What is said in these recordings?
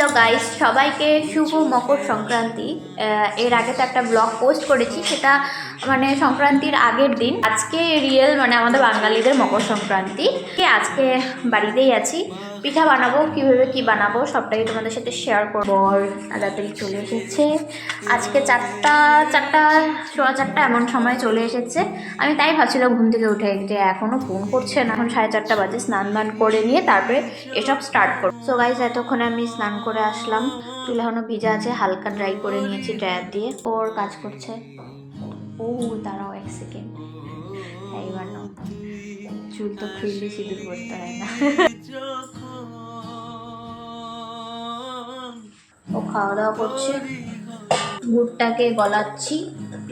Hello guys সবাইকে শুভ মকর সংক্রান্তি। এর আগে তো একটা ব্লগ পোস্ট করেছি সেটা মানে সংক্রান্তির আগের দিন, আজকে রিয়েল মানে আমাদের বাঙালিদের মকর সংক্রান্তি। আজকে বাড়িতেই আছি, পিঠা বানাবো, কীভাবে কি বানাবো, সবটাই তোমাদের সাথে শেয়ার করব। তাড়াতাড়ি চলে এসেছে। আজকে চারটা চারটা, সোয়া চারটা এমন সময় চলে এসেছে। আমি তাই ভাবছিলাম ঘুম থেকে উঠে যে এখনও ফোন করছে না। এখন সাড়ে চারটা বাজে, স্নান দান করে নিয়ে তারপরে এসব স্টার্ট করব। সো গাইজ এতক্ষণে আমি স্নান করে আসলাম। চুল এখনও ভিজা আছে, হালকা ড্রাই করে নিয়েছি ড্রায়ার দিয়ে। ওর কাজ করছে। ও দাঁড়াও এক সেকেন্ড এইবার নাও চুল তো খুললে সিঁদুর করতে হয় না ও খাওয়া দাওয়া করছে গুড়টাকে গলাচ্ছি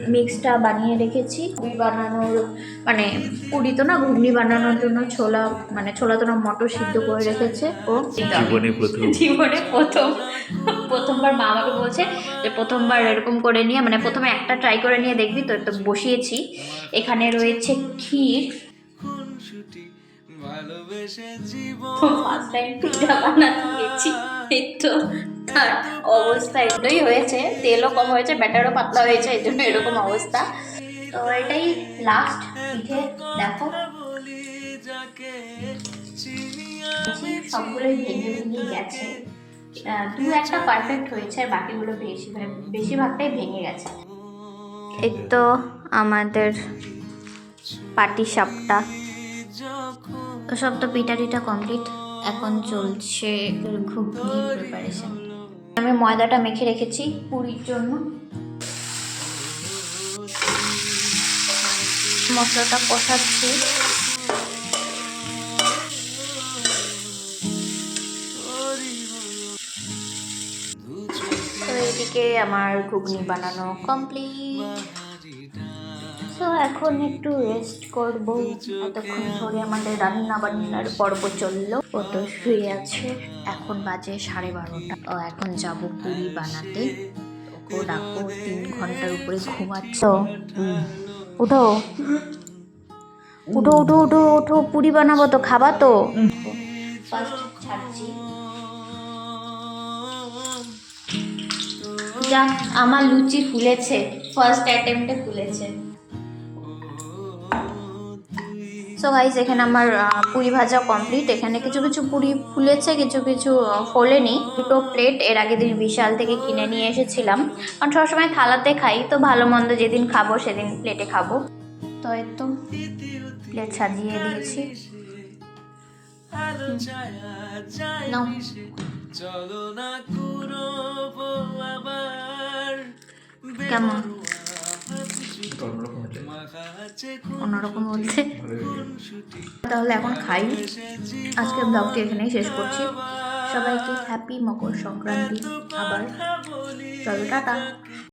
মিক্সটা বানিয়ে রেখেছি। পুরি বানানোর মানে পুরি তো না ঘুগনি বানানোর জন্য ছোলা মানে ছোলা তো না মটর সিদ্ধ করে রেখেছে। ও জীবনে প্রথম। জীবনে প্রথম। প্রথমবার মা আমাকে বলছে যে প্রথমবার এরকম করে নিয়ে মানে প্রথমে একটা ট্রাই করে নিয়ে দেখবি তো তো বসিয়েছি। এখানে রয়েছে ক্ষীর। টাইম পিঠা বানাতে গেছি। এই তো তার অবস্থা এটাই হয়েছে তেলও কম হয়েছে ব্যাটারও পাতলা হয়েছে এই জন্য এরকম অবস্থা। তো এটাই লাস্ট পিঠে দেখো। সবগুলোই ভেঙে ভেঙে গেছে। দু একটা পারফেক্ট হয়েছে আর বাকিগুলো বেশি বেশিরভাগটাই ভেঙে গেছে। এই তো আমাদের পাটি সাপটা তো সব তো পিঠা টিটা কমপ্লিট এখন চলছে ঘুগনি প্রিপারেশন আমি ময়দাটা মেখে রেখেছি পুরীর জন্য। মশলাটা কষাচ্ছি। এদিকে আমার ঘুগনি বানানো কমপ্লিট তো এখন একটু রেস্ট করব। এতক্ষণ ধরে আমাদের রান্না বান্নার পর্ব চলল। ও তো শুয়ে আছে। এখন বাজে সাড়ে বারোটা। ও এখন যাব পুরি বানাতে। ও ডাকো তিন ঘণ্টার উপরে ঘুমাচ্ছ। উঠো। উঠো উঠো উঠো উঠো, পুরি বানাবো তো, খাবা তো। আমার লুচি ফুলেছে। ফার্স্ট অ্যাটেম্পটে ফুলেছে। সো গাইজ এখানে আমার পুরি ভাজা কমপ্লিট এখানে কিছু কিছু পুরি ফুলেছে, কিছু কিছু ফোলেনি। দুটো প্লেট এর আগে দিন বিশাল থেকে কিনে নিয়ে এসেছিলাম। কারণ সবসময় থালাতে খাই, তো ভালো মন্দ যেদিন খাব, সেদিন প্লেটে খাব। তো এই তো প্লেট সাজিয়ে দিয়েছি। কেমন? অন্যরকম বলতে। তাহলে এখন খাই। আজকের ব্লগটি এখানেই শেষ করছি। সবাইকে হ্যাপি মকর সংক্রান্তি আবার। চলো, টাটা।